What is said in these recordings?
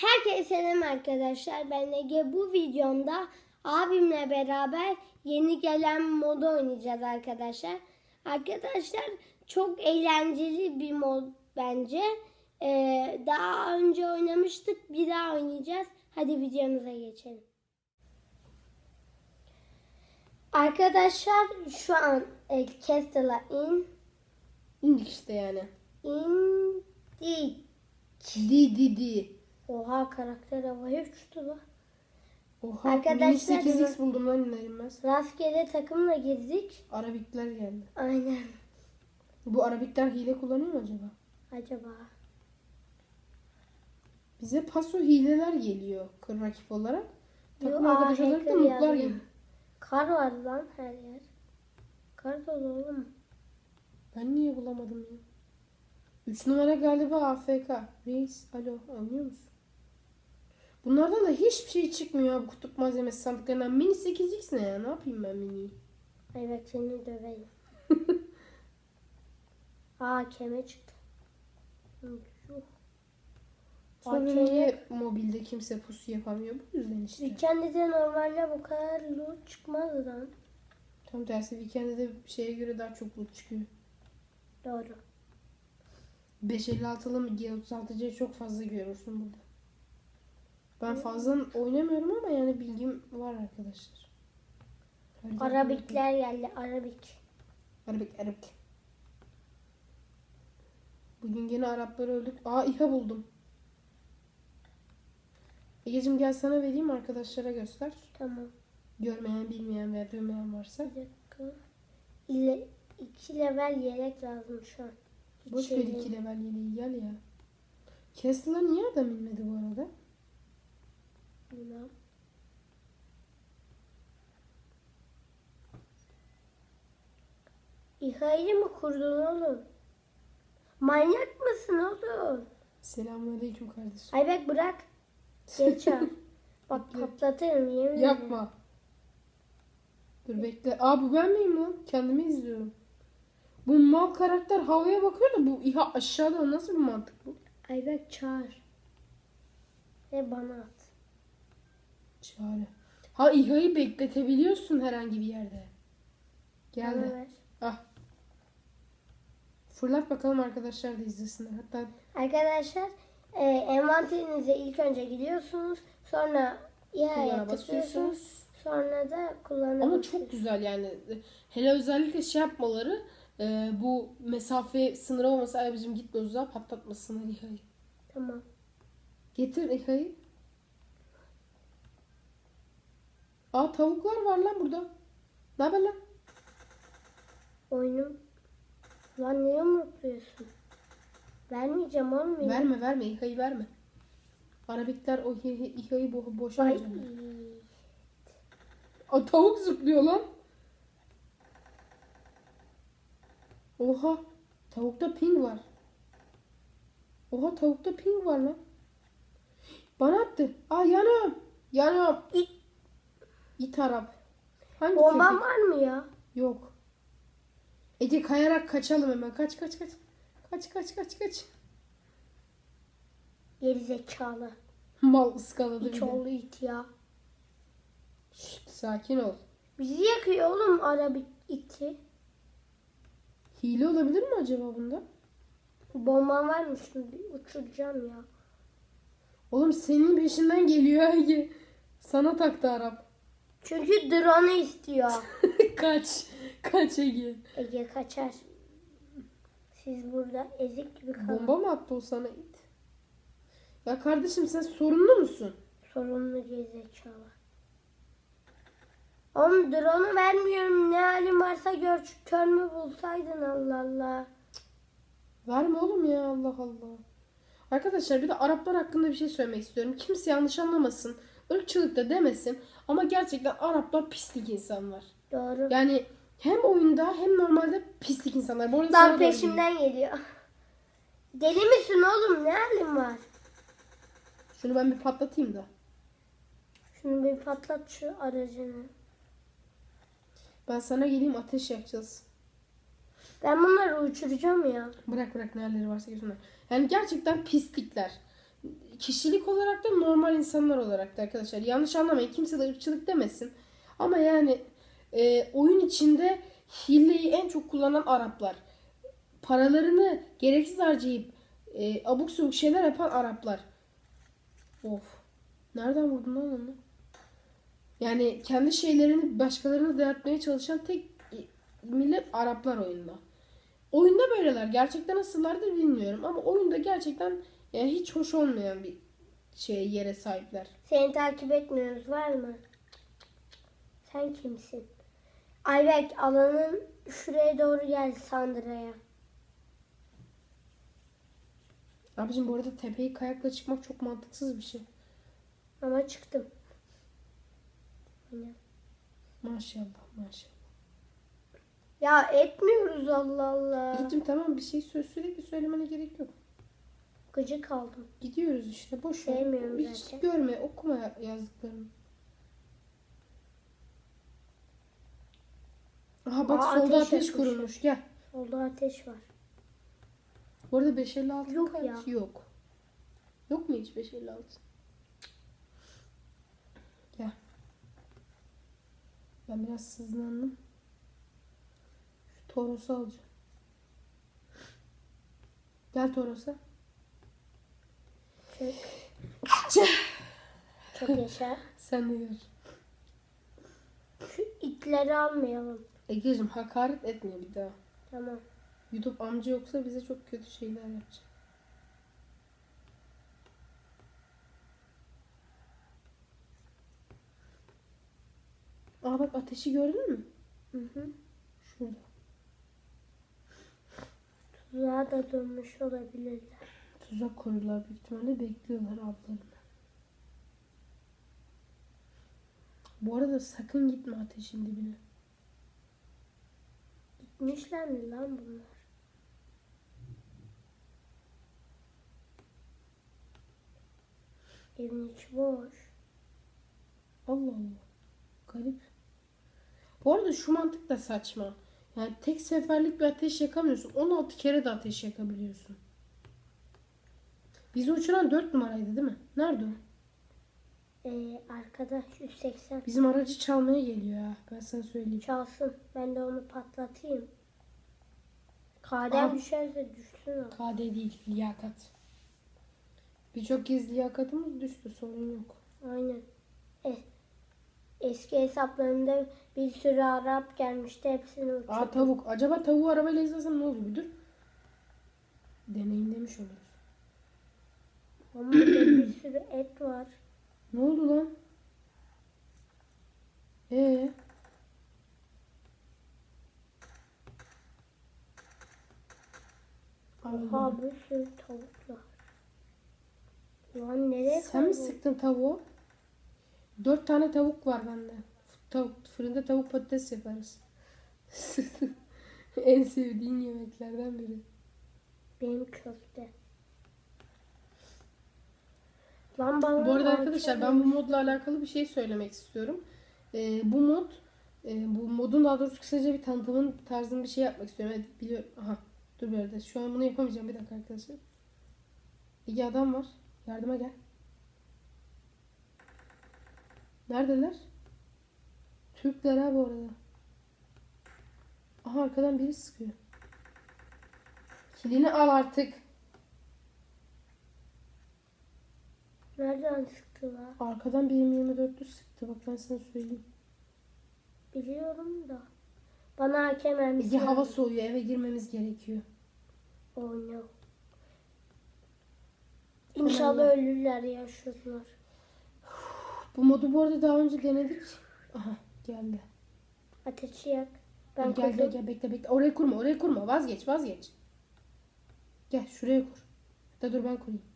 Herkese selam arkadaşlar. Ben Ege. Bu videomda abimle beraber yeni gelen modu oynayacağız arkadaşlar. Arkadaşlar çok eğlenceli bir mod bence. Ee, daha önce oynamıştık. Bir daha oynayacağız. Hadi videomuza geçelim. Arkadaşlar şu an e, Castle'a in. İndik işte yani. indik. Di di di. Oha karakter havaya uçtu lan. Oha Arkadaşlar, mini 8x evet. buldum lan inanılmaz. Rastgele takımla girdik. Arabikler geldi. Aynen. Bu Arabikler hile kullanıyor mu acaba? Acaba. Bize paso hileler geliyor kır rakip olarak. Takım Yo, arkadaş olarak da mutlar geliyor. Kar var lan her yer. Kar dolu oğlum. Ben niye bulamadım ya? 3 numara galiba AFK. Reis alo oynuyor musun? Bunlardan da hiçbir şey çıkmıyor bu kutup malzemesi sandıklarından. Mini 8x ne ya? Ne yapayım ben? Ay bak seni döveyim. Aa keme çıktı. Yuh. Sonra niye mobilde kimse pusu yapamıyor? Bu yüzden işte. Weekend'de normalde bu kadar loot çıkmaz lan. Tam tersi weekend'de de şeye göre daha çok loot çıkıyor. Doğru. 556'lı mı G36'cı çok fazla görürsün burada. Ben fazla oynamıyorum ama yani bilgim var arkadaşlar. Harita Arabikler geldi. Arabik. Arabik, Arabik. Bugün yine Arapları öldük. Aa İHA buldum. Egeciğim gel sana vereyim arkadaşlara göster. Tamam. Görmeyen, bilmeyen veya duymayan varsa. Bir dakika. İle, iki level yelek lazım şu an. Hiç Boş ver iki level yeleği gel ya. Kessler niye adam inmedi bu arada? Bilmem. İHA'yı mı kurdun oğlum? Manyak mısın oğlum? Selamünaleyküm kardeşim. Ay bak bırak. Geç al. Bak patlatırım yemin ederim. Yapma. Dur bekle. Aa bu ben miyim lan? Kendimi izliyorum. Bu mal karakter havaya bakıyor da bu İHA aşağıda nasıl bir mantık bu? Ay bak çağır. Ve bana at. Çare. Ha İHA'yı bekletebiliyorsun herhangi bir yerde. Geldi. ver. Ah. Fırlat bakalım arkadaşlar da izlesinler. Hatta Arkadaşlar e, envanterinize ilk önce gidiyorsunuz. Sonra İHA'ya Kullana tıklıyorsunuz. basıyorsunuz. Sonra da kullanabilirsiniz. Ama çok güzel yani. Hele özellikle şey yapmaları e, bu mesafe sınırı olmasa ay bizim gitme uzağa patlatmasınlar İHA'yı. Tamam. Getir İHA'yı. Aa tavuklar var lan burada. Ne haber lan? Oyunum. Lan niye mutluyorsun? Vermeyeceğim oğlum. Verme verme İHA'yı verme. Arabikler o İHA'yı bo boşa Ay. Aa tavuk zıplıyor lan. Oha. Tavukta ping var. Oha tavukta ping var lan. Bana attı. Aa yanıyorum. Yanıyorum. İt. İt Arap. Hangi Bomban köpek? var mı ya? Yok. Ece kayarak kaçalım hemen. Kaç kaç kaç. Kaç kaç kaç kaç. Geri zekalı. Mal ıskaladı İç oğlu it ya. Şşt, sakin ol. Bizi yakıyor oğlum araba iti. Hile olabilir mi acaba bunda? Bomban var mı? Bir uçuracağım ya. Oğlum senin peşinden geliyor Ege. Sana taktı Arap. Çünkü drone'u istiyor. kaç. Kaç Ege. Ege kaçar. Siz burada ezik gibi kalın. Bomba mı attı o sana it? Ya kardeşim sen sorunlu musun? Sorunlu gerizekalı. Oğlum drone'u vermiyorum. Ne halin varsa gör. Kör mü bulsaydın Allah Allah. Verme oğlum ya Allah Allah. Arkadaşlar bir de Araplar hakkında bir şey söylemek istiyorum. Kimse yanlış anlamasın. Irkçılık da demesin. Ama gerçekten Araplar pislik insanlar. Doğru. Yani hem oyunda hem normalde pislik insanlar. Bu arada sana Lan doğru peşimden geliyor. Deli misin oğlum? Ne halin var? Şunu ben bir patlatayım da. Şunu bir patlat şu aracını. Ben sana geleyim ateş yakacağız. Ben bunları uçuracağım ya. Bırak bırak nereleri varsa gözüme. Yani gerçekten pislikler. Kişilik olarak da normal insanlar olarak da arkadaşlar. Yanlış anlamayın. Kimse de ırkçılık demesin. Ama yani e, oyun içinde hileyi en çok kullanan Araplar. Paralarını gereksiz harcayıp e, abuk subuk şeyler yapan Araplar. Of. Nereden vurdun lan onu? Yani kendi şeylerini başkalarına dayatmaya çalışan tek millet Araplar oyunda. Oyunda böyleler. Gerçekten nasıllardır bilmiyorum ama oyunda gerçekten yani hiç hoş olmayan bir şeye yere sahipler. Seni takip etmiyoruz var mı? Sen kimsin? Ayberk alanın şuraya doğru gel Sandra'ya. Abicim bu arada tepeyi kayakla çıkmak çok mantıksız bir şey. Ama çıktım. Maşallah maşallah. Ya etmiyoruz Allah Allah. Gittim tamam bir şey söz sürekli söylemene gerek yok. Gıcık aldım. Gidiyoruz işte boş ver. Sevmiyorum Hiç zaten. görme okuma ya- yazdıklarını. Aha bak Aa, solda ateş ateş, yakmış. kurulmuş gel. Solda ateş var. Bu arada 556 Yok kaç? ya. Yok. Yok mu hiç 556? Gel. Ben biraz sızlandım. Şu Toros'u alacağım. Gel Toros'a. Çok, çok yaşa. Sen de gör. Şu itleri almayalım. Egeciğim hakaret etmiyor bir daha. Tamam. YouTube amca yoksa bize çok kötü şeyler yapacak. Aa bak ateşi gördün mü? Hı hı. Şurada. Tuzağa da dönmüş olabilirler. Tuzak kuruyorlar büyük ihtimalle bekliyorlar ablarını. Bu arada sakın gitme ateşin dibine. Gitmişler mi lan bunlar? Evin içi boş. Allah Allah. Garip. Bu arada şu mantık da saçma. Yani tek seferlik bir ateş yakamıyorsun. 16 kere de ateş yakabiliyorsun. Bizi uçuran 4 numaraydı değil mi? Nerede o? Ee, arkada 180 Bizim aracı çalmaya geliyor ha. Ben sana söyleyeyim. çalsın. Ben de onu patlatayım. Kadem Aa. düşerse düşsün o. KD değil, liyakat. Birçok kez liyakatımız düştü. Sorun yok. Aynen. E, eski hesaplarımda bir sürü Arap gelmişti. Hepsini uçurdum. Aa tavuk. Acaba tavuğu arabayla izlesem ne olur bir dur. Deneyimlemiş oluruz. Burada bir sürü et var. Ne oldu lan? Ee? Oha bir sürü tavuk var. Lan nereye Sen mi sıktın tavuğu? Dört tane tavuk var bende. Tavuk, fırında tavuk patates yaparız. en sevdiğin yemeklerden biri. Benim köfte. Lan bana Bu arada arkadaşlar ben bu modla alakalı bir şey söylemek istiyorum. Ee, bu mod, e, bu modun daha doğrusu kısaca bir tanıtımın tarzında bir şey yapmak istiyorum. Evet biliyorum. Aha dur bir arada. Şu an bunu yapamayacağım. Bir dakika arkadaşlar. İki adam var. Yardıma gel. Neredeler? Türkler ha bu arada. Aha arkadan biri sıkıyor. Kilini al artık. Nereden sıktılar? Arkadan bir M24'lü sıktı. Bak ben sana söyleyeyim. Biliyorum da. Bana hakem Ege emsi hava soğuyor. Eve girmemiz gerekiyor. Oh no. İnşallah ölürler ya şunlar. Bu modu bu arada daha önce denedik. Aha geldi. Ateşi yak. Ben gel gel gel bekle bekle. Oraya kurma oraya kurma. Vazgeç vazgeç. Gel şuraya kur. Da dur ben kurayım.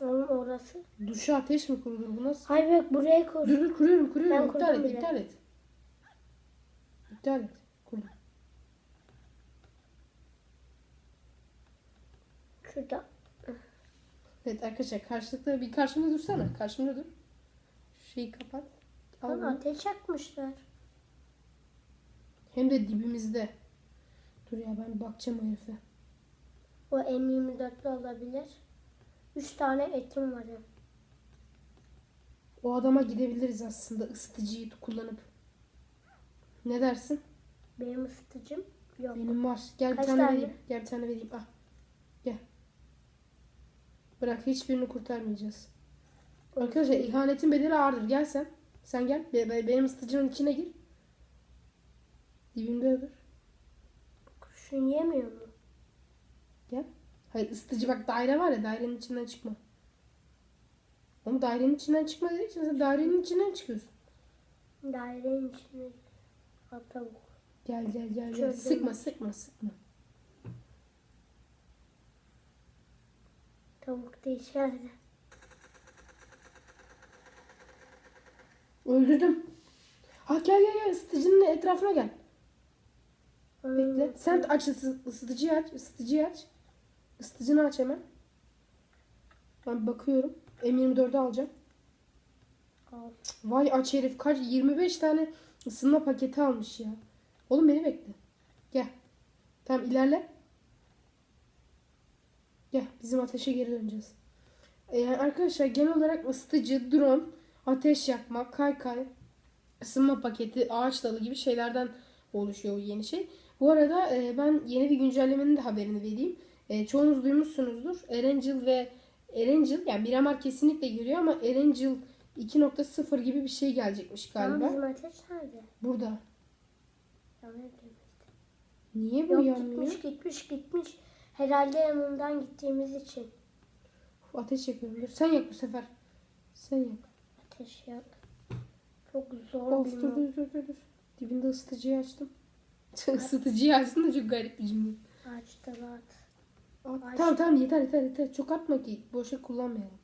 Oğlum orası. Duşa ateş mi kurulur bu nasıl? Hayır bak buraya kur. Dur dur kuruyorum Ben kuruyorum. kurdum İptal et bile. iptal et. İptal et. Kurdum. Şurada. Evet arkadaşlar karşılıklı bir karşımda dursana. Karşımda dur. Şeyi kapat. Al Lan bunu. ateş yakmışlar. Hem de dibimizde. Dur ya ben bakacağım herife. O M24'lü olabilir. Üç tane etim var. O adama gidebiliriz aslında ısıtıcıyı kullanıp. Ne dersin? Benim ısıtıcım yok. Benim var. Gel bir Kaç tane, tane? vereyim. Gel bir tane vereyim. Ah. Gel. Bırak hiçbirini kurtarmayacağız. Arkadaşlar ihanetin bedeli ağırdır. Gel sen. Sen gel. Be- be- benim ısıtıcımın içine gir. Dibimde dur. Kurşun yemiyor mu? Hayır ısıtıcı bak daire var ya dairenin içinden çıkma. Oğlum dairenin içinden çıkma dediği için sen dairenin içinden çıkıyorsun. Dairenin içine. Tavuk. Gel gel gel gel. Çözdüm. Sıkma sıkma sıkma. Tavuk da içeride. Öldürdüm. Ha gel gel gel ısıtıcının etrafına gel. Bekle. Sen aç ısı- ısıtıcıyı aç. ısıtıcıyı aç. Isıtıcını aç hemen. Ben bakıyorum. M24'ü alacağım. Al. Vay aç herif kaç 25 tane ısınma paketi almış ya. Oğlum beni bekle. Gel. Tamam ilerle. Gel bizim ateşe geri döneceğiz. Ee, Yani arkadaşlar genel olarak ısıtıcı, drone, ateş yakma, kaykay, ısınma paketi, ağaç dalı gibi şeylerden oluşuyor yeni şey. Bu arada e, ben yeni bir güncellemenin de haberini vereyim. E, çoğunuz duymuşsunuzdur. Erangel ve Erangel yani Miramar kesinlikle giriyor ama Erangel 2.0 gibi bir şey gelecekmiş Ama galiba. ateş nerede? Burada. Yanıyor Niye bu Yok yanmıyor? gitmiş gitmiş gitmiş. Herhalde yanından gittiğimiz için. Ateş yakıyorum. Dur. Sen yak bu sefer. Sen yak. Ateş yak. Çok zor Of bir dur dur dur dur. dur. Dibinde ısıtıcıyı açtım. Isıtıcıyı açtım da çok garip bir cümle. Ağaçta at. At. Aç. Tamam tamam yeter yeter yeter. Çok atma ki boşa kullanmayalım.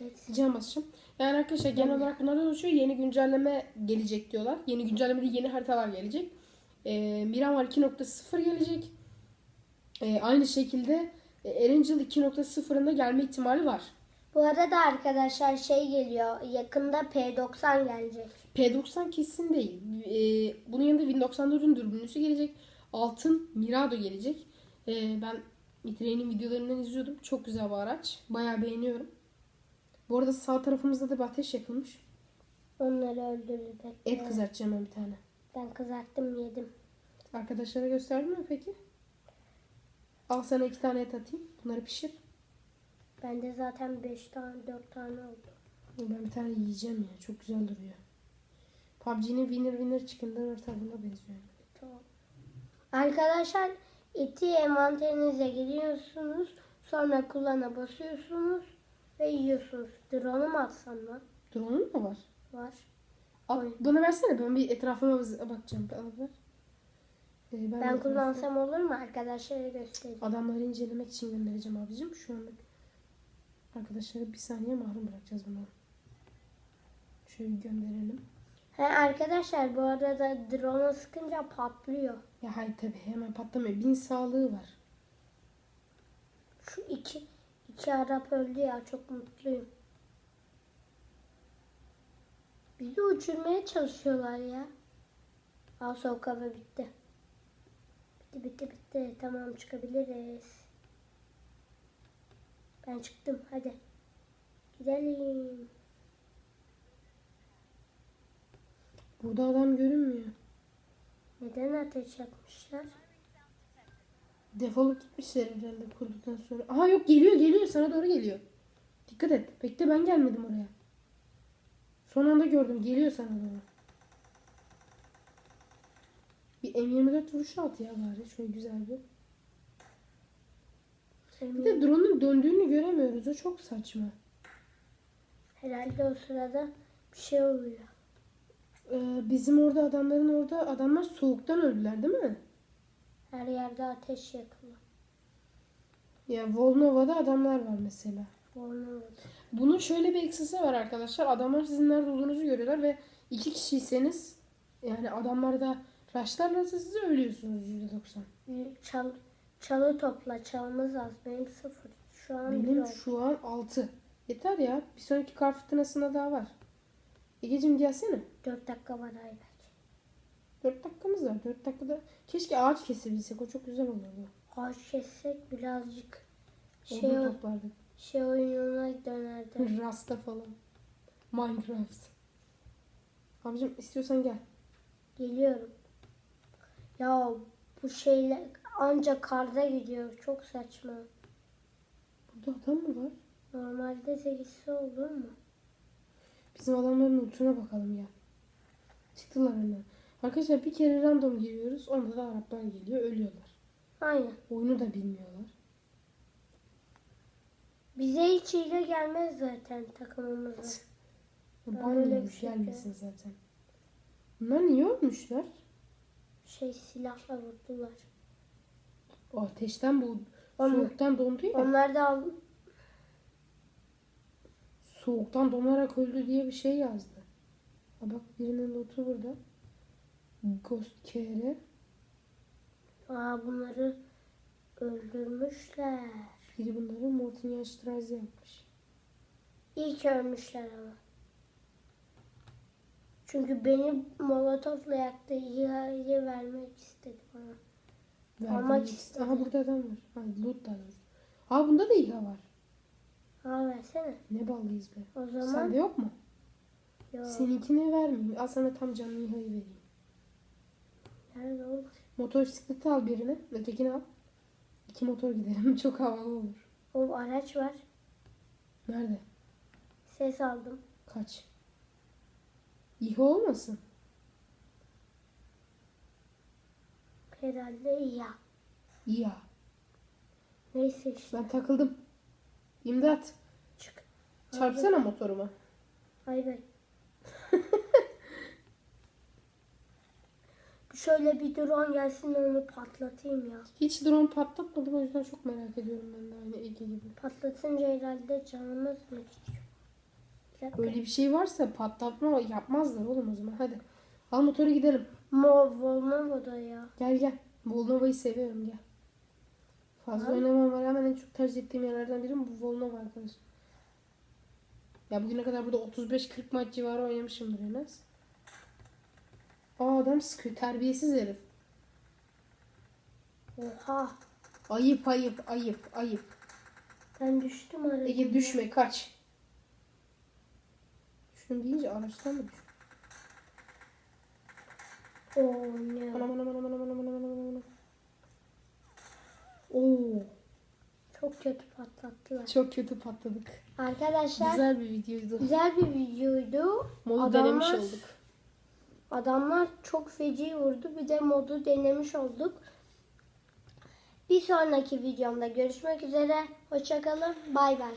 Yetsin. Cam basacağım. Yani arkadaşlar genel olarak bunlardan oluşuyor. Yeni güncelleme gelecek diyorlar. Yeni güncellemede yeni haritalar gelecek. Ee, Miramar 2.0 gelecek. Ee, aynı şekilde e, Erangel 2.0'ın da gelme ihtimali var. Bu arada arkadaşlar şey geliyor. Yakında P90 gelecek. P90 kesin değil. Ee, bunun yanında Win 94'ün dürbünlüsü gelecek. Altın Mirado gelecek. Ee, ben Mitre'nin videolarından izliyordum. Çok güzel bu araç. Bayağı beğeniyorum. Bu arada sağ tarafımızda da bir ateş yakılmış. Onları öldürdük. Et kızartacağım ben bir tane. Ben kızarttım yedim. Arkadaşlara gösterdin mi peki? Al sana iki tane et atayım. Bunları pişir. Bende zaten 5 tane 4 tane oldu. Ben bir tane yiyeceğim ya. Çok güzel duruyor. PUBG'nin winner winner çıkınların ortalığına benziyor. Tamam. Arkadaşlar eti envanterinize giriyorsunuz. Sonra kullana basıyorsunuz ve yiyorsunuz. Drone'u mu atsam lan? Drone'un mu var? Var. Al, bana versene ben bir etrafıma bakacağım. Al ver. Ee, Ben, etrafı- kullansam olur mu? Arkadaşlara göstereyim. Adamları incelemek için göndereceğim abicim. Şu anlık arkadaşları bir saniye mahrum bırakacağız bunu. Şöyle gönderelim. He arkadaşlar bu arada drone'u sıkınca patlıyor. Ya hayır tabii hemen patlamıyor. Bin sağlığı var. Şu iki iki Arap öldü ya çok mutluyum. Bizi uçurmaya çalışıyorlar ya. Al soğuk hava bitti. Bitti bitti bitti. Tamam çıkabiliriz. Ben çıktım hadi. Gidelim. Burada adam görünmüyor. Neden ateş yakmışlar? Defolup gitmişler herhalde kurduktan sonra. Aha yok geliyor geliyor sana doğru geliyor. Dikkat et. Bekle ben gelmedim oraya. Son anda gördüm. Geliyor sana doğru. Bir M24 vuruşu at ya bari. Şöyle güzel bir. Bir de drone'un döndüğünü göremiyoruz. O çok saçma. Herhalde o sırada bir şey oluyor. Ee, bizim orada adamların orada adamlar soğuktan öldüler değil mi? Her yerde ateş yakılıyor. Ya Volnova'da adamlar var mesela. Onu Bunun şöyle bir eksisi var arkadaşlar. Adamlar sizin nerede olduğunuzu görüyorlar ve iki kişiyseniz yani adamlar da rushlarlarsa siz ölüyorsunuz %90. Çal, çalı topla. Çalımız az. Benim sıfır. Şu an Benim şu an 6. Yeter ya. Bir sonraki kar fırtınasında daha var. Egeciğim gelsene. 4 dakika var Ayberk. 4 dakikamız var. 4 dakikada keşke ağaç kesebilsek. O çok güzel olurdu. Ağaç kessek birazcık Şey, toplardık. şey oyununa dönerdi. Rasta falan. Minecraft. Abicim istiyorsan gel. Geliyorum. Ya bu şeyler ancak karda gidiyor. Çok saçma. Burada adam mı var? Normalde sekizsi olur mu? Bizim adamların lootuna bakalım ya. Çıktılar önden. Arkadaşlar bir kere random giriyoruz. Onda da Araplar geliyor. Ölüyorlar. Aynen. Oyunu da bilmiyorlar. Bize hiç hile gelmez zaten takımımıza. Ya Ben öyle Ban bir yemiş şey gelmesin zaten. Bunlar niye ölmüşler? Şey silahla vurdular. O ateşten bu soğuktan dondu ya. Onlar da Soğuktan donarak öldü diye bir şey yazdı. Ha bak birinin lootu burada. Ghost KR. Aa, bunları öldürmüşler. Biri bunları Morten Yaştraz yapmış. İyi ki ölmüşler ama. Çünkü beni molotofla yaktı. İhaleyi vermek istedi bana. Almak Verdiğimiz- istedi. Aha burada adam var. Ha, loot da var. Aa bunda da İHA var. Aa versene. Ne ballıyız be. O zaman Sende yok mu? yok. Seninkini vermeyeyim. Al sana tam canlı İHA'yı vereyim. Nerede olur? Motosikleti al birini. Ötekini al. İki motor gidelim. Çok havalı olur. O araç var. Nerede? Ses aldım. Kaç? İHA olmasın? Herhalde ya. İHA. Neyse işte. Ben takıldım. İmdat. Çık. Çarpsana motoruma. Ay be. Şöyle bir drone gelsin onu patlatayım ya. Hiç drone patlatmadım o yüzden çok merak ediyorum ben de aynı Ege gibi. Patlatınca herhalde canımız mı gidiyor? Bir. Öyle bir şey varsa patlatma yapmazlar oğlum o zaman. Hadi. Al motoru gidelim. Mo Volnovo'da ya. Gel gel. Volnova'yı seviyorum gel. Fazla oynamama rağmen en çok tercih ettiğim yerlerden biri bu Volnova arkadaşlar. Ya bugüne kadar burada 35-40 maç civarı oynamışımdır en az. Aa adam sıkıyor. Terbiyesiz herif. Oha. Ayıp ayıp ayıp ayıp. Ben düştüm araya. Ege düşme kaç. Düştüm deyince araçtan mı düştüm? Oo ne? Anam anam anam anam anam anam anam anam. Oo, Çok kötü patlattılar. çok kötü patladık. Arkadaşlar güzel, Güzel bir videoydu. bir videoydu. Modu denemiş Adamlar- olduk. Adamlar çok feci vurdu. Bir de modu denemiş olduk. Bir sonraki videomda görüşmek üzere. Hoşçakalın. Bay bay.